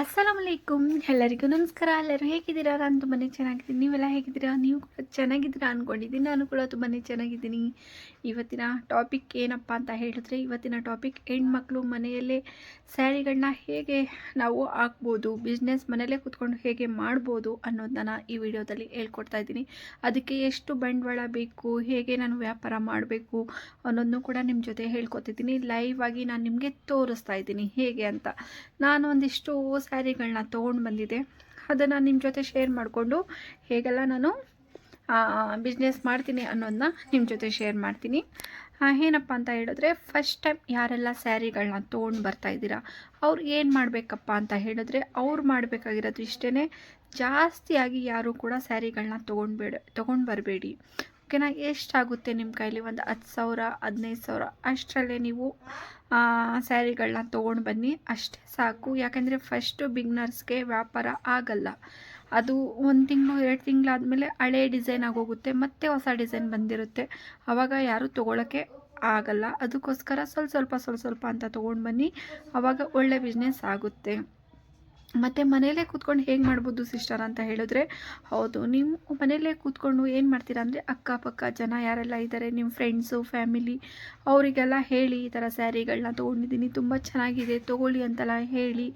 ಅಸ್ಸಲಾಮಲೈಕುಮ್. ಎಲ್ಲರಿಗೂ ನಮಸ್ಕಾರ. ಎಲ್ಲರೂ ಹೇಗಿದ್ದೀರಾ? ನಾನು ತುಂಬಾ ಚೆನ್ನಾಗಿದ್ದೀನಿ. ನೀವೆಲ್ಲ ಹೇಗಿದ್ದೀರಾ? ನೀವು ಕೂಡ ಚೆನ್ನಾಗಿದ್ದೀರಾ ಅಂದ್ಕೊಂಡಿದ್ದೀನಿ ನಾನು ಕೂಡ ತುಂಬಾ ಚೆನ್ನಾಗಿದ್ದೀನಿ. ಇವತ್ತಿನ ಟಾಪಿಕ್ ಏನಪ್ಪ ಅಂತ ಹೇಳಿದ್ರೆ, ಇವತ್ತಿನ ಟಾಪಿಕ್ ಹೆಣ್ಮಕ್ಳು ಮನೆಯಲ್ಲೇ ಸ್ಯಾರಿಗಳನ್ನ ಹೇಗೆ ನಾವು ಹಾಕ್ಬೋದು ಬಿಸ್ನೆಸ್ ಮನೆಯಲ್ಲೇ ಕೂತ್ಕೊಂಡು ಹೇಗೆ ಮಾಡ್ಬೋದು ಅನ್ನೋದನ್ನ ಈ ವಿಡಿಯೋದಲ್ಲಿ ಹೇಳ್ಕೊಡ್ತಾ ಇದ್ದೀನಿ. ಅದಕ್ಕೆ ಎಷ್ಟು ಬಂಡವಾಳ ಬೇಕು, ಹೇಗೆ ನಾನು ವ್ಯಾಪಾರ ಮಾಡಬೇಕು ಅನ್ನೋದನ್ನು ಕೂಡ ನಿಮ್ಮ ಜೊತೆ ಹೇಳ್ಕೊತಿದ್ದೀನಿ. ಲೈವ್ ಆಗಿ ನಾನು ನಿಮಗೆ ತೋರಿಸ್ತಾ ಇದ್ದೀನಿ ಹೇಗೆ ಅಂತ. ನಾನು ಒಂದಿಷ್ಟು ಸ್ಯಾರಿಗಳನ್ನ ತೊಗೊಂಡು ಬಂದಿದ್ದೆ. ಅದನ್ನು ನಿಮ್ಮ ಜೊತೆ ಶೇರ್ ಮಾಡಿಕೊಂಡು ಹೇಗೆಲ್ಲ ನಾನು ಬಿಸ್ನೆಸ್ ಮಾಡ್ತೀನಿ ಅನ್ನೋದನ್ನ ನಿಮ್ಮ ಜೊತೆ ಶೇರ್ ಮಾಡ್ತೀನಿ. ಏನಪ್ಪ ಅಂತ ಹೇಳಿದ್ರೆ ಫಸ್ಟ್ ಟೈಮ್ ಯಾರೆಲ್ಲ ಸ್ಯಾರಿಗಳನ್ನ ತೊಗೊಂಡು ಬರ್ತಾ ಇದ್ದೀರಾ, ಅವ್ರು ಏನು ಮಾಡಬೇಕಪ್ಪ ಅಂತ ಹೇಳಿದ್ರೆ, ಅವ್ರು ಮಾಡಬೇಕಾಗಿರೋದು ಇಷ್ಟೇ ಜಾಸ್ತಿಯಾಗಿ ಯಾರೂ ಕೂಡ ಸ್ಯಾರಿಗಳನ್ನ ತೊಗೊಂಡ್ಬೇಡ ತೊಗೊಂಡು ಬರಬೇಡಿ. ಓಕೆನಾ ಎಷ್ಟಾಗುತ್ತೆ ನಿಮ್ಮ ಕೈಲಿ? ಒಂದು ಹತ್ತು ಸಾವಿರ, ಹದಿನೈದು ಸಾವಿರ, ಅಷ್ಟರಲ್ಲೇ ನೀವು ಸ್ಯಾರಿಗಳನ್ನ ತೊಗೊಂಡು ಬನ್ನಿ. ಅಷ್ಟೇ ಸಾಕು. ಯಾಕಂದರೆ ಫಸ್ಟು ಬಿಗ್ನರ್ಸ್ಗೆ ವ್ಯಾಪಾರ ಆಗಲ್ಲ. ಅದು ಒಂದು ತಿಂಗಳು, ಎರಡು ತಿಂಗಳಾದಮೇಲೆ ಹಳೆ ಡಿಸೈನ್ ಆಗೋಗುತ್ತೆ, ಮತ್ತೆ ಹೊಸ ಡಿಸೈನ್ ಬಂದಿರುತ್ತೆ. ಆವಾಗ ಯಾರೂ ತೊಗೊಳಕ್ಕೆ ಆಗಲ್ಲ. ಅದಕ್ಕೋಸ್ಕರ ಸ್ವಲ್ಪ ಸ್ವಲ್ಪ ಸ್ವಲ್ಪ ಸ್ವಲ್ಪ ಅಂತ ತೊಗೊಂಡು ಬನ್ನಿ. ಆವಾಗ ಒಳ್ಳೆ ಬಿಸ್ನೆಸ್ ಆಗುತ್ತೆ. ಮತ್ತು ಮನೆಯಲ್ಲೇ ಕೂತ್ಕೊಂಡು ಹೇಗೆ ಮಾಡ್ಬೋದು ಸಿಸ್ಟರ್ ಅಂತ ಹೇಳಿದ್ರೆ, ಹೌದು, ನೀವು ಮನೆಯಲ್ಲೇ ಕೂತ್ಕೊಂಡು ಏನು ಮಾಡ್ತೀರಾ ಅಂದರೆ ಅಕ್ಕಪಕ್ಕ ಜನ ಯಾರೆಲ್ಲ ಇದ್ದಾರೆ ನಿಮ್ಮ ಫ್ರೆಂಡ್ಸು ಫ್ಯಾಮಿಲಿ ಅವರಿಗೆಲ್ಲ ಹೇಳಿ ಈ ಥರ ಸ್ಯಾರಿಗಳನ್ನ ತೊಗೊಂಡಿದ್ದೀನಿ, ತುಂಬ ಚೆನ್ನಾಗಿದೆ, ತೊಗೊಳ್ಳಿ ಅಂತೆಲ್ಲ ಹೇಳಿ.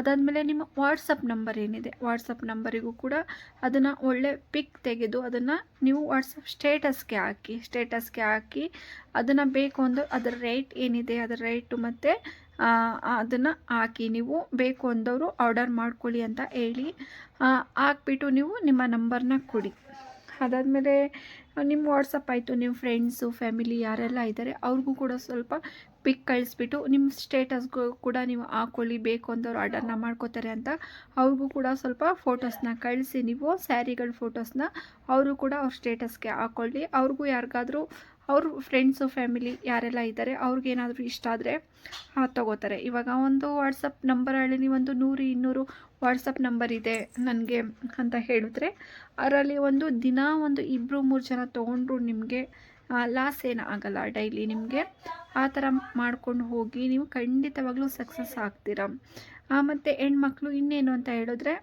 ಅದಾದಮೇಲೆ ನಿಮ್ಮ ವಾಟ್ಸಪ್ ನಂಬರ್ ಏನಿದೆ? ವಾಟ್ಸಪ್ ನಂಬರಿಗೂ ಕೂಡ ಅದನ್ನು ಒಳ್ಳೆ ಪಿಕ್ ತೆಗೆದು ಅದನ್ನು ನೀವು ವಾಟ್ಸಪ್ ಸ್ಟೇಟಸ್ಗೆ ಹಾಕಿ ಸ್ಟೇಟಸ್ಗೆ ಹಾಕಿ ಅದನ್ನು ಬೇಕು ಅಂದರೆ ಅದರ ರೇಟ್ ಏನಿದೆ, ಅದರ ರೇಟು ಮತ್ತು ಅದನ್ನು ಹಾಕಿ ನೀವು ಬೇಕು ಅಂದವರು ಆರ್ಡರ್ ಮಾಡ್ಕೊಳ್ಳಿ ಅಂತ ಹೇಳಿ ಹಾಕ್ಬಿಟ್ಟು ನೀವು ನಿಮ್ಮ ನಂಬರ್ನ ಕೊಡಿ. ಅದಾದಮೇಲೆ ನಿಮ್ಮ ವಾಟ್ಸಪ್ ಆಯಿತು ನಿಮ್ಮ ಫ್ರೆಂಡ್ಸು ಫ್ಯಾಮಿಲಿ ಯಾರೆಲ್ಲ ಇದ್ದಾರೆ ಅವ್ರಿಗೂ ಕೂಡ ಸ್ವಲ್ಪ ಪಿಕ್ ಕಳಿಸ್ಬಿಟ್ಟು ನಿಮ್ಮ ಸ್ಟೇಟಸ್ಗೂ ಕೂಡ ನೀವು ಹಾಕ್ಕೊಳ್ಳಿ ಬೇಕು ಅಂದವ್ರು ಆರ್ಡರ್ನ ಮಾಡ್ಕೋತಾರೆ ಅಂತ ಅವ್ರಿಗೂ ಕೂಡ ಸ್ವಲ್ಪ ಫೋಟೋಸ್ನ ಕಳಿಸಿ ನೀವು ಸ್ಯಾರಿಗಳ ಫೋಟೋಸ್ನ ಅವರು ಕೂಡ ಅವ್ರ ಸ್ಟೇಟಸ್ಗೆ ಹಾಕ್ಕೊಳ್ಳಿ ಅವ್ರಿಗೂ ಯಾರಿಗಾದ್ರೂ ಅವ್ರ ಫ್ರೆಂಡ್ಸು ಫ್ಯಾಮಿಲಿ ಯಾರೆಲ್ಲ ಇದ್ದಾರೆ ಅವ್ರಿಗೇನಾದರೂ ಇಷ್ಟ ಆದರೆ ತಗೋತಾರೆ. ಇವಾಗ ಒಂದು ವಾಟ್ಸಪ್ ನಂಬರ್ ಹೇಳಿ ಒಂದು ನೂರು, ಇನ್ನೂರು ವಾಟ್ಸಪ್ ನಂಬರ್ ಇದೆ ನನಗೆ ಅಂತ ಹೇಳಿದ್ರೆ, ಅದರಲ್ಲಿ ಒಂದು ದಿನ ಒಂದು ಇಬ್ಬರು ಮೂರು ಜನ ತೊಗೊಂಡ್ರು ನಿಮಗೆ ಲಾಸ್ ಏನೂ ಆಗಲ್ಲ ಡೈಲಿ ನಿಮಗೆ. ಆ ಥರ ಮಾಡ್ಕೊಂಡು ಹೋಗಿ ನೀವು ಖಂಡಿತವಾಗ್ಲೂ ಸಕ್ಸಸ್ ಆಗ್ತೀರ. ಮತ್ತು ಹೆಣ್ಮಕ್ಳು ಇನ್ನೇನು ಅಂತ ಹೇಳಿದ್ರೆ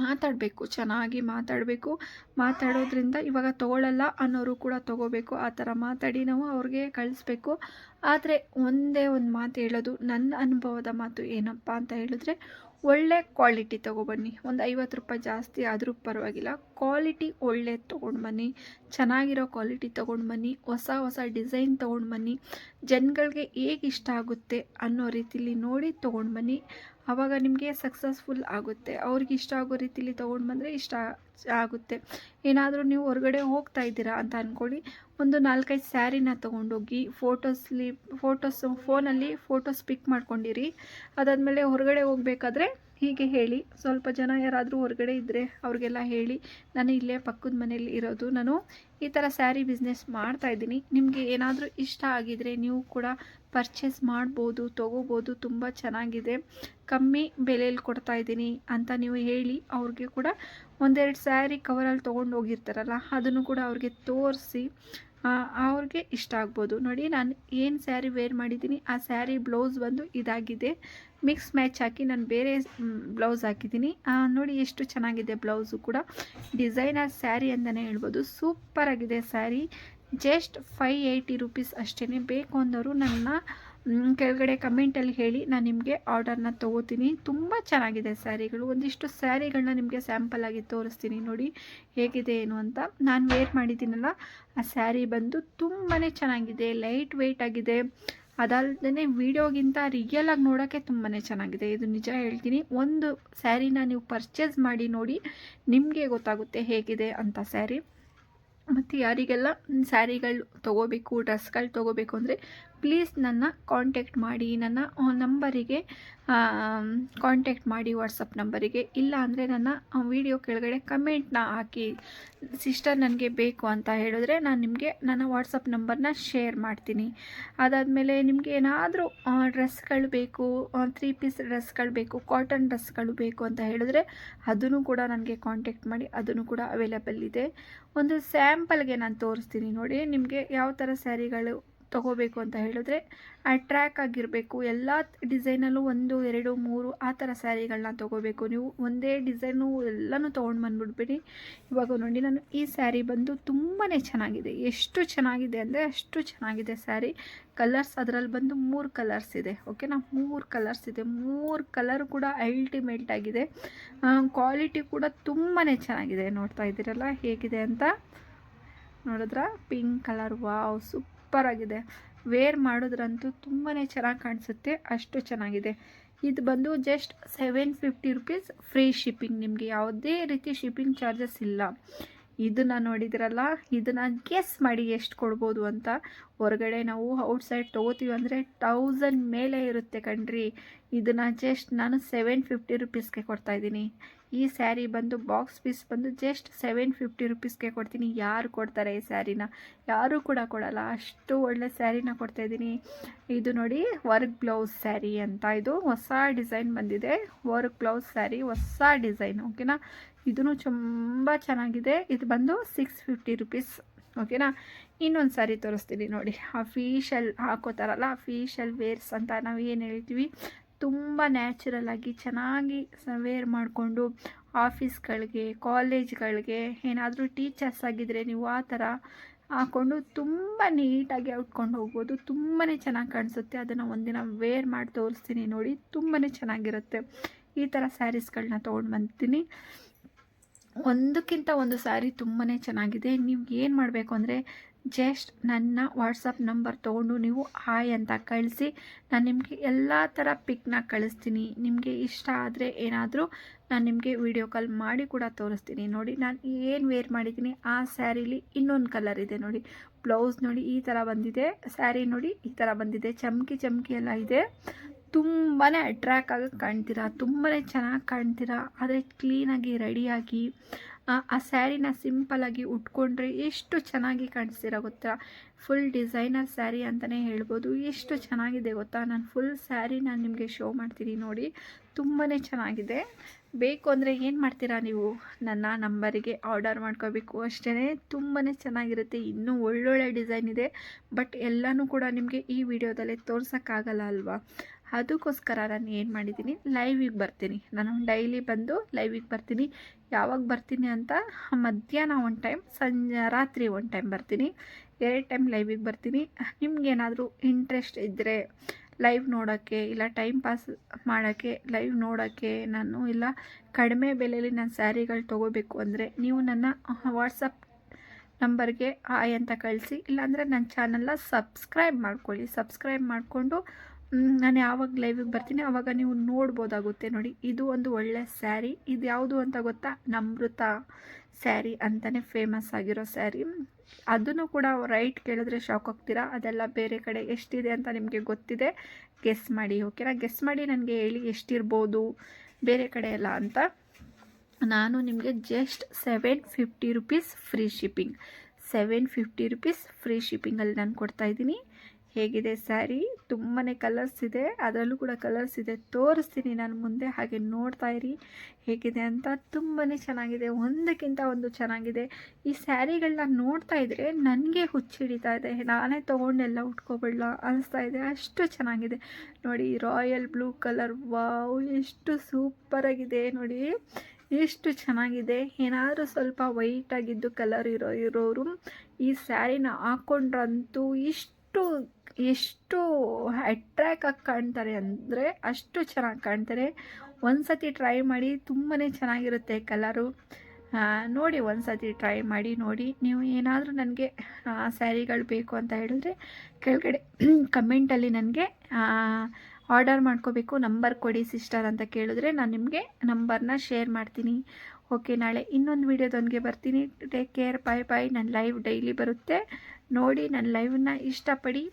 ಮಾತಾಡಬೇಕು, ಚೆನ್ನಾಗಿ ಮಾತಾಡಬೇಕು. ಮಾತಾಡೋದ್ರಿಂದ ಇವಾಗ ತೊಗೊಳ್ಳಲ್ಲ ಅನ್ನೋರು ಕೂಡ ತೊಗೋಬೇಕು. ಆ ಥರ ಮಾತಾಡಿ ನಾವು ಅವ್ರಿಗೆ ಕಳಿಸ್ಬೇಕು. ಆದರೆ ಒಂದೇ ಒಂದು ಮಾತು ಹೇಳೋದು, ನನ್ನ ಅನುಭವದ ಮಾತು ಏನಪ್ಪ ಅಂತ ಹೇಳಿದ್ರೆ, ಒಳ್ಳೆ ಕ್ವಾಲಿಟಿ ತೊಗೊಬನ್ನಿ. ಒಂದು ಐವತ್ತು ರೂಪಾಯಿ ಜಾಸ್ತಿ ಆದರೂ ಪರವಾಗಿಲ್ಲ. ಕ್ವಾಲಿಟಿ ಒಳ್ಳೆ ತೊಗೊಂಡು ಬನ್ನಿ ಚೆನ್ನಾಗಿರೋ ಕ್ವಾಲಿಟಿ ತೊಗೊಂಡು ಬನ್ನಿ ಹೊಸ ಹೊಸ ಡಿಸೈನ್ ತೊಗೊಂಡು ಬನ್ನಿ ಜನಗಳಿಗೆ ಹೇಗೆ ಇಷ್ಟ ಆಗುತ್ತೆ ಅನ್ನೋ ರೀತಿಲಿ ನೋಡಿ ತೊಗೊಂಡು ಬನ್ನಿ ಆವಾಗ ನಿಮಗೆ ಸಕ್ಸಸ್ಫುಲ್ ಆಗುತ್ತೆ. ಅವ್ರಿಗೆ ಇಷ್ಟ ಆಗೋ ರೀತಿಲಿ ತೊಗೊಂಡು ಬಂದರೆ ಇಷ್ಟ ಆಗುತ್ತೆ. ಏನಾದರೂ ನೀವು ಹೊರಗಡೆ ಹೋಗ್ತಾ ಇದ್ದೀರಾ ಅಂತ ಅಂದ್ಕೊಳ್ಳಿ ಒಂದು ನಾಲ್ಕೈದು ಸ್ಯಾರಿನ ತೊಗೊಂಡೋಗಿ ಫೋಟೋಸ್ಲಿ, ಫೋಟೋಸು, ಫೋನಲ್ಲಿ ಫೋಟೋಸ್ ಪಿಕ್ ಮಾಡ್ಕೊಂಡಿರಿ. ಅದಾದಮೇಲೆ ಹೊರಗಡೆ ಹೋಗಬೇಕಾದ್ರೆ ಹೀಗೆ ಹೇಳಿ ಸ್ವಲ್ಪ ಜನ ಯಾರಾದರೂ ಹೊರಗಡೆ ಇದ್ದರೆ ಅವ್ರಿಗೆಲ್ಲ ಹೇಳಿ. ನಾನು ಇಲ್ಲೇ ಪಕ್ಕದ ಮನೇಲಿ ಇರೋದು. ನಾನು ಈ ಥರ ಸ್ಯಾರಿ ಬಿಸ್ನೆಸ್ ಮಾಡ್ತಾ ಇದ್ದೀನಿ. ನಿಮಗೆ ಏನಾದರೂ ಇಷ್ಟ ಆಗಿದರೆ ನೀವು ಕೂಡ ಪರ್ಚೇಸ್ ಮಾಡ್ಬೋದು, ತೊಗೋಬೋದು. ತುಂಬ ಚೆನ್ನಾಗಿದೆ. ಕಮ್ಮಿ ಬೆಲೆಯಲ್ಲಿ ಕೊಡ್ತಾ ಇದ್ದೀನಿ ಅಂತ ನೀವು ಹೇಳಿ ಅವ್ರಿಗೆ ಕೂಡ ಒಂದೆರಡು ಸ್ಯಾರಿ ಕವರಲ್ಲಿ ತೊಗೊಂಡು ಹೋಗಿರ್ತಾರಲ್ಲ, ಅದನ್ನು ಕೂಡ ಅವ್ರಿಗೆ ತೋರಿಸಿ ಅವ್ರಿಗೆ ಇಷ್ಟ ಆಗ್ಬೋದು. ನೋಡಿ, ನಾನು ಏನು ಸ್ಯಾರಿ ವೇರ್ ಮಾಡಿದ್ದೀನಿ, ಆ ಸ್ಯಾರಿ ಬ್ಲೌಸ್ ಬಂದು ಇದಾಗಿದೆ. ಮಿಕ್ಸ್ ಮ್ಯಾಚ್ ಹಾಕಿ ನಾನು ಬೇರೆ ಬ್ಲೌಸ್ ಹಾಕಿದ್ದೀನಿ. ನೋಡಿ ಎಷ್ಟು ಚೆನ್ನಾಗಿದೆ ಬ್ಲೌಸು ಕೂಡ. ಡಿಸೈನರ್ ಸ್ಯಾರಿ ಅಂತಲೇ ಹೇಳ್ಬೋದು. ಸೂಪರಾಗಿದೆ sari. Just five eighty rupees ಅಷ್ಟೇ ಬೇಕು ಅಂದವರು ನನ್ನ ಕೆಳಗಡೆ ಕಮೆಂಟಲ್ಲಿ ಹೇಳಿ ನಾನು ನಿಮಗೆ ಆರ್ಡರ್ನ ತೊಗೋತೀನಿ. ತುಂಬ ಚೆನ್ನಾಗಿದೆ ಸ್ಯಾರಿಗಳು. ಒಂದಿಷ್ಟು ಸ್ಯಾರಿಗಳನ್ನ ನಿಮಗೆ ಸ್ಯಾಂಪಲ್ ಆಗಿ ತೋರಿಸ್ತೀನಿ ನೋಡಿ ಹೇಗಿದೆ ಏನು ಅಂತ. ನಾನು ವೇರ್ ಮಾಡಿದ್ದೀನಲ್ಲ, ಆ ಸ್ಯಾರಿ ಬಂದು ತುಂಬಾ ಚೆನ್ನಾಗಿದೆ. ಲೈಟ್ ವೆಯ್ಟ್ ಆಗಿದೆ. ಅದಲ್ಲದೆ ವಿಡಿಯೋಗಿಂತ ರಿಯಲ್ ಆಗಿ ನೋಡೋಕ್ಕೆ ತುಂಬಾ ಚೆನ್ನಾಗಿದೆ. ಇದು ನಿಜ ಹೇಳ್ತೀನಿ. ಒಂದು ಸ್ಯಾರಿನ ನೀವು ಪರ್ಚೇಸ್ ಮಾಡಿ ನೋಡಿ ನಿಮಗೆ ಗೊತ್ತಾಗುತ್ತೆ ಹೇಗಿದೆ ಅಂತ ಸ್ಯಾರಿ. ಮತ್ತು ಯಾರಿಗೆಲ್ಲ ಸ್ಯಾರಿಗಳು ತೊಗೋಬೇಕು ಡ್ರೆಸ್ಗಳು ತೊಗೋಬೇಕು ಅಂದರೆ ಪ್ಲೀಸ್ ನನ್ನ ಕಾಂಟ್ಯಾಕ್ಟ್ ಮಾಡಿ, ನನ್ನ ನಂಬರಿಗೆ ಕಾಂಟ್ಯಾಕ್ಟ್ ಮಾಡಿ ವಾಟ್ಸಪ್ ನಂಬರಿಗೆ. ಇಲ್ಲ ಅಂದರೆ ನನ್ನ ವಿಡಿಯೋ ಕೆಳಗಡೆ ಕಮೆಂಟ್ನ ಹಾಕಿ ಸಿಸ್ಟರ್ ನನಗೆ ಬೇಕು ಅಂತ ಹೇಳಿದ್ರೆ ನಾನು ನಿಮಗೆ ನನ್ನ ವಾಟ್ಸಪ್ ನಂಬರ್ನ ಶೇರ್ ಮಾಡ್ತೀನಿ. ಅದಾದಮೇಲೆ ನಿಮಗೆ ಏನಾದರೂ ಡ್ರೆಸ್ಗಳು ಬೇಕು ತ್ರೀ ಪೀಸ್ ಡ್ರೆಸ್ಗಳು ಬೇಕು ಕಾಟನ್ ಡ್ರೆಸ್ಗಳು ಬೇಕು ಅಂತ ಹೇಳಿದ್ರೆ ಅದನ್ನು ಕೂಡ ನನಗೆ ಕಾಂಟ್ಯಾಕ್ಟ್ ಮಾಡಿ, ಅದನ್ನು ಕೂಡ ಅವೈಲೇಬಲ್ ಇದೆ. ಒಂದು ಸ್ಯಾಂಪಲ್ಗೆ ನಾನು ತೋರಿಸ್ತೀನಿ ನೋಡಿ, ನಿಮಗೆ ಯಾವ ಥರ ಸ್ಯಾರಿಗಳು ತೊಗೋಬೇಕು ಅಂತ ಹೇಳಿದ್ರೆ ಅಟ್ರ್ಯಾಕ್ ಆಗಿರಬೇಕು. ಎಲ್ಲ ಡಿಸೈನಲ್ಲೂ ಒಂದು, ಎರಡು, ಮೂರು ಆ ಥರ ಸ್ಯಾರಿಗಳನ್ನ ತೊಗೋಬೇಕು. ನೀವು ಒಂದೇ ಡಿಸೈನು ಎಲ್ಲನೂ ತೊಗೊಂಡು ಬಂದುಬಿಡ್ಬಿಡಿ. ಇವಾಗ ನೋಡಿ, ನಾನು ಈ ಸ್ಯಾರಿ ಬಂದು ತುಂಬಾ ಚೆನ್ನಾಗಿದೆ. ಎಷ್ಟು ಚೆನ್ನಾಗಿದೆ ಅಂದರೆ ಅಷ್ಟು ಚೆನ್ನಾಗಿದೆ ಸ್ಯಾರಿ. ಕಲರ್ಸ್ ಅದರಲ್ಲಿ ಬಂದು ಮೂರು ಕಲರ್ಸ್ ಇದೆ ಓಕೆನಾ ಮೂರು ಕಲರ್ಸ್ ಇದೆ. ಮೂರು ಕಲರ್ ಕೂಡ ಅಲ್ಟಿಮೇಟ್ ಆಗಿದೆ. ಕ್ವಾಲಿಟಿ ಕೂಡ ತುಂಬಾ ಚೆನ್ನಾಗಿದೆ. ನೋಡ್ತಾ ಇದ್ದೀರಲ್ಲ ಹೇಗಿದೆ ಅಂತ? ನೋಡಿದ್ರ? ಪಿಂಕ್ ಕಲರ್ ವಾವ್ ಸೂಪರ್ ಆಗಿದೆ. ವೇರ್ ಮಾಡಿದ್ರಂತೂ ತುಂಬಾ ಚೆನ್ನಾಗಿ ಕಾಣಿಸುತ್ತೆ, ಅಷ್ಟು ಚೆನ್ನಾಗಿದೆ. ಇದು ಬಂದು just seven fifty rupees free shipping ನಿಮಗೆ ಯಾವುದೇ ರೀತಿ ಶಿಪ್ಪಿಂಗ್ ಚಾರ್ಜಸ್ ಇಲ್ಲ. ಇದನ್ನು ನೋಡಿದಿರಲ್ಲ, ಇದನ್ನು ಗೆಸ್ ಮಾಡಿ ಎಷ್ಟು ಕೊಡ್ಬೋದು ಅಂತ. ಹೊರಗಡೆ ನಾವು ಔಟ್ಸೈಡ್ ತೊಗೋತೀವಿ ಅಂದರೆ ತೌಸಂಡ್ ಮೇಲೆ ಇರುತ್ತೆ ಕಣ್ರಿ. ಇದನ್ನು ಜಸ್ಟ್ ನಾನು ಸೆವೆನ್ ಫಿಫ್ಟಿ ರುಪೀಸ್ಗೆ ಕೊಡ್ತಾಯಿದ್ದೀನಿ ಈ ಸ್ಯಾರಿ ಬಂದು ಬಾಕ್ಸ್ ಪೀಸ್ ಬಂದು ಜಸ್ಟ್ ಸೆವೆನ್ ಫಿಫ್ಟಿ ರುಪೀಸ್ಗೆ ಕೊಡ್ತೀನಿ. ಯಾರು ಕೊಡ್ತಾರೆ ಈ ಸ್ಯಾರಿನ? ಯಾರೂ ಕೂಡ ಕೊಡಲ್ಲ. ಅಷ್ಟು ಒಳ್ಳೆ ಸ್ಯಾರಿನ ಕೊಡ್ತಾಯಿದ್ದೀನಿ ಇದು ನೋಡಿ ವರ್ಕ್ ಬ್ಲೌಸ್ ಸ್ಯಾರಿ ಅಂತ. ಇದು ಹೊಸ ಡಿಸೈನ್ ಬಂದಿದೆ. ವರ್ಕ್ ಬ್ಲೌಸ್ ಸ್ಯಾರಿ, ಹೊಸ ಡಿಸೈನ್ ಓಕೆನಾ ಇದೂ ತುಂಬ ಚೆನ್ನಾಗಿದೆ. ಇದು ಬಂದು ಸಿಕ್ಸ್ ಫಿಫ್ಟಿ ರುಪೀಸ್ ಓಕೆನಾ ಇನ್ನೊಂದು ಸಾರಿ ತೋರಿಸ್ತೀನಿ ನೋಡಿ. ಆ ಫೀಶಲ್ ಹಾಕೋತಾರಲ್ಲ ಫೀಶಲ್ ವೇರ್ಸ್ ಅಂತ ನಾವು ಏನು ಹೇಳ್ತೀವಿ ತುಂಬ ನ್ಯಾಚುರಲ್ ಆಗಿ ಚೆನ್ನಾಗಿ ವೇರ್ ಮಾಡಿಕೊಂಡು ಆಫೀಸ್ಗಳಿಗೆ, ಕಾಲೇಜ್ಗಳಿಗೆ, ಏನಾದರೂ ಟೀಚರ್ಸ್ ಆಗಿದ್ದರೆ ನೀವು ಆ ಥರ ಹಾಕ್ಕೊಂಡು ತುಂಬ ನೀಟಾಗಿ ಉಟ್ಕೊಂಡು ಹೋಗ್ಬೋದು. ತುಂಬಾ ಚೆನ್ನಾಗಿ ಕಾಣಿಸುತ್ತೆ. ಅದನ್ನು ಒಂದಿನ ವೇರ್ ಮಾಡಿ ತೋರಿಸ್ತೀನಿ ನೋಡಿ. ತುಂಬಾ ಚೆನ್ನಾಗಿರುತ್ತೆ. ಈ ಥರ ಸ್ಯಾರೀಸ್ಗಳನ್ನ ತೊಗೊಂಡು ಬಂದಿದ್ದೀನಿ ಒಂದಕ್ಕಿಂತ ಒಂದು ಸ್ಯಾರಿ ತುಂಬಾ ಚೆನ್ನಾಗಿದೆ. ನೀವು ಏನು ಮಾಡಬೇಕು ಅಂದರೆ ಜಸ್ಟ್ ನನ್ನ ವಾಟ್ಸಪ್ ನಂಬರ್ ತೊಗೊಂಡು ನೀವು ಹಾಯ್ ಅಂತ ಕಳಿಸಿ. ನಾನು ನಿಮಗೆ ಎಲ್ಲ ಥರ ಪಿಕ್ನ ಕಳಿಸ್ತೀನಿ. ನಿಮಗೆ ಇಷ್ಟ ಆದರೆ ಏನಾದರೂ ನಾನು ನಿಮಗೆ ವಿಡಿಯೋ ಕಾಲ್ ಮಾಡಿ ಕೂಡ ತೋರಿಸ್ತೀನಿ. ನೋಡಿ, ನಾನು ಏನು ವೇರ್ ಮಾಡಿದ್ದೀನಿ, ಆ ಸ್ಯಾರೀಲಿ ಇನ್ನೊಂದು ಕಲರ್ ಇದೆ ನೋಡಿ. ಬ್ಲೌಸ್ ನೋಡಿ, ಈ ಥರ ಬಂದಿದೆ. ಸ್ಯಾರಿ ನೋಡಿ, ಈ ಥರ ಬಂದಿದೆ. ಚಮಕಿ ಚಮಕಿ ಎಲ್ಲ ಇದೆ. ತುಂಬಾ ಅಟ್ರ್ಯಾಕ್ಟ್ ಆಗಿ ಕಾಣ್ತೀರಾ? ತುಂಬಾ ಚೆನ್ನಾಗಿ ಕಾಣ್ತೀರಾ? ಆದರೆ ಕ್ಲೀನಾಗಿ ರೆಡಿಯಾಗಿ ಆ ಸ್ಯಾರಿನ ಸಿಂಪಲಾಗಿ ಉಟ್ಕೊಂಡ್ರೆ ಎಷ್ಟು ಚೆನ್ನಾಗಿ ಕಾಣಿಸ್ತೀರ ಗೊತ್ತಾ? ಫುಲ್ ಡಿಸೈನರ್ ಸ್ಯಾರಿ ಅಂತಲೇ ಹೇಳ್ಬೋದು. ಎಷ್ಟು ಚೆನ್ನಾಗಿದೆ ಗೊತ್ತಾ? ನಾನು ಫುಲ್ ಸ್ಯಾರಿ ನಾನು ನಿಮಗೆ ಶೋ ಮಾಡ್ತೀನಿ ನೋಡಿ. ತುಂಬಾ ಚೆನ್ನಾಗಿದೆ. ಬೇಕು ಅಂದರೆ ಏನು ಮಾಡ್ತೀರಾ ನೀವು? ನನ್ನ ನಂಬರಿಗೆ ಆರ್ಡರ್ ಮಾಡ್ಕೋಬೇಕು. ಅಷ್ಟೇ ತುಂಬಾ ಚೆನ್ನಾಗಿರುತ್ತೆ. ಇನ್ನೂ ಒಳ್ಳೊಳ್ಳೆ ಡಿಸೈನ್ ಇದೆ. ಬಟ್ ಎಲ್ಲನೂ ಕೂಡ ನಿಮಗೆ ಈ ವಿಡಿಯೋದಲ್ಲೇ ತೋರ್ಸೋಕ್ಕಾಗಲ್ಲ ಅಲ್ವಾ? ಅದಕ್ಕೋಸ್ಕರ ನಾನು ಏನು ಮಾಡಿದ್ದೀನಿ? ಲೈವಿಗೆ ಬರ್ತೀನಿ. ನಾನು ಡೈಲಿ ಬಂದು ಲೈವಿಗೆ ಬರ್ತೀನಿ. ಯಾವಾಗ ಬರ್ತೀನಿ ಅಂತ ಮಧ್ಯಾಹ್ನ ಒಂದು ಟೈಮ್ ಸಂಜೆ, ರಾತ್ರಿ ಒನ್ ಟೈಮ್ ಬರ್ತೀನಿ. ಎರಡು ಟೈಮ್ ಲೈವಿಗೆ ಬರ್ತೀನಿ. ನಿಮಗೇನಾದರೂ ಇಂಟ್ರೆಸ್ಟ್ ಇದ್ದರೆ ಲೈವ್ ನೋಡೋಕ್ಕೆ, ಇಲ್ಲ ಟೈಮ್ ಪಾಸ್ ಮಾಡೋಕ್ಕೆ ಲೈವ್ ನೋಡೋಕ್ಕೆ ನಾನು ಇಲ್ಲ, ಕಡಿಮೆ ಬೆಲೆಯಲ್ಲಿ ನಾನು ಸ್ಯಾರಿಗಳು ತೊಗೋಬೇಕು ಅಂದರೆ ನೀವು ನನ್ನ ವಾಟ್ಸಪ್ ನಂಬರ್ಗೆ ಆಯ್ ಅಂತ ಕಳಿಸಿ, ಇಲ್ಲಾಂದರೆ ನನ್ನ ಚಾನಲ್ನ ಸಬ್ಸ್ಕ್ರೈಬ್ ಮಾಡ್ಕೊಳ್ಳಿ. ಸಬ್ಸ್ಕ್ರೈಬ್ ಮಾಡಿಕೊಂಡು ನಾನು ಯಾವಾಗ ಲೈವಿಗೆ ಬರ್ತೀನಿ ಆವಾಗ ನೀವು ನೋಡ್ಬೋದಾಗುತ್ತೆ ನೋಡಿ. ಇದು ಒಂದು ಒಳ್ಳೆ ಸ್ಯಾರಿ ಇದು ಯಾವುದು ಅಂತ ಗೊತ್ತಾ? ನಮೃತ ಸ್ಯಾರಿ ಅಂತಲೇ ಫೇಮಸ್ ಆಗಿರೋ ಸ್ಯಾರಿ ಅದನ್ನು ಕೂಡ ರೈಟ್ ಕೇಳಿದ್ರೆ ಶಾಕ್ ಆಗ್ತೀರಾ? ಅದೆಲ್ಲ ಬೇರೆ ಕಡೆ ಎಷ್ಟಿದೆ ಅಂತ ನಿಮಗೆ ಗೊತ್ತಿದೆ? ಗೆಸ್ ಮಾಡಿ ಓಕೆನಾ ಗೆಸ್ ಮಾಡಿ ನನಗೆ ಹೇಳಿ ಎಷ್ಟಿರ್ಬೋದು? ಬೇರೆ ಕಡೆ ಎಲ್ಲ ಅಂತ. ನಾನು ನಿಮಗೆ just seven fifty rupees free shipping seven fifty rupees free ಶಿಪ್ಪಿಂಗಲ್ಲಿ ನಾನು ಕೊಡ್ತಾಯಿದ್ದೀನಿ ಹೇಗಿದೆ ಸ್ಯಾರಿ? ತುಂಬಾ ಕಲರ್ಸ್ ಇದೆ. ಅದರಲ್ಲೂ ಕೂಡ ಕಲರ್ಸ್ ಇದೆ. ತೋರಿಸ್ತೀನಿ ನಾನು ಮುಂದೆ. ಹಾಗೆ ನೋಡ್ತಾ ಇರಿ. ಹೇಗಿದೆ ಅಂತ? ತುಂಬಾ ಚೆನ್ನಾಗಿದೆ. ಒಂದಕ್ಕಿಂತ ಒಂದು ಚೆನ್ನಾಗಿದೆ. ಈ ಸ್ಯಾರಿಗಳನ್ನ ನೋಡ್ತಾ ಇದ್ದರೆ ನನಗೆ ಹುಚ್ಚಿಡಿತಾ ಇದೆ. ನಾನೇ ತೊಗೊಂಡೆಲ್ಲ ಉಟ್ಕೊಬಿಡ್ಲ ಅನಿಸ್ತಾ ಇದೆ. ಅಷ್ಟು ಚೆನ್ನಾಗಿದೆ. ನೋಡಿ ರಾಯಲ್ ಬ್ಲೂ ಕಲರ್ ವಾವ್ ಎಷ್ಟು ಸೂಪರಾಗಿದೆ ನೋಡಿ, ಎಷ್ಟು ಚೆನ್ನಾಗಿದೆ. ಏನಾದರೂ ಸ್ವಲ್ಪ ವೈಟಾಗಿದ್ದು ಕಲರ್ ಇರೋ ಇರೋರು ಈ ಸ್ಯಾರಿನ ಹಾಕ್ಕೊಂಡ್ರಂತೂ ಇಷ್ಟು ಎಷ್ಟು ಅಟ್ರ್ಯಾಕ್ ಆಗಿ ಕಾಣ್ತಾರೆ ಅಂದರೆ ಅಷ್ಟು ಚೆನ್ನಾಗಿ ಕಾಣ್ತಾರೆ. ಒಂದು ಸತಿ ಟ್ರೈ ಮಾಡಿ ತುಂಬಾ ಚೆನ್ನಾಗಿರುತ್ತೆ ಕಲರು. ನೋಡಿ ಒಂದು ಸತಿ ಟ್ರೈ ಮಾಡಿ, ನೋಡಿ. ನೀವು ಏನಾದರೂ ನನಗೆ ಸ್ಯಾರಿಗಳು ಬೇಕು ಅಂತ ಹೇಳಿದ್ರೆ ಕೆಳಗಡೆ ಕಮೆಂಟಲ್ಲಿ ನನಗೆ ಆರ್ಡರ್ ಮಾಡ್ಕೋಬೇಕು. ನಂಬರ್ ಕೊಡಿ ಸಿಸ್ಟರ್ ಅಂತ ಕೇಳಿದ್ರೆ ನಾನು ನಿಮಗೆ ನಂಬರ್ನ ಶೇರ್ ಮಾಡ್ತೀನಿ. ಓಕೆ ನಾಳೆ ಇನ್ನೊಂದು ವೀಡಿಯೋದೊಂದಿಗೆ ಬರ್ತೀನಿ. ಟೇಕ್ ಕೇರ್ ಬಾಯ್ ಬಾಯ್ ನನ್ನ ಲೈವ್ ಡೈಲಿ ಬರುತ್ತೆ. ನೋಡಿ ನನ್ನ ಲೈವನ್ನ ಇಷ್ಟಪಡಿ.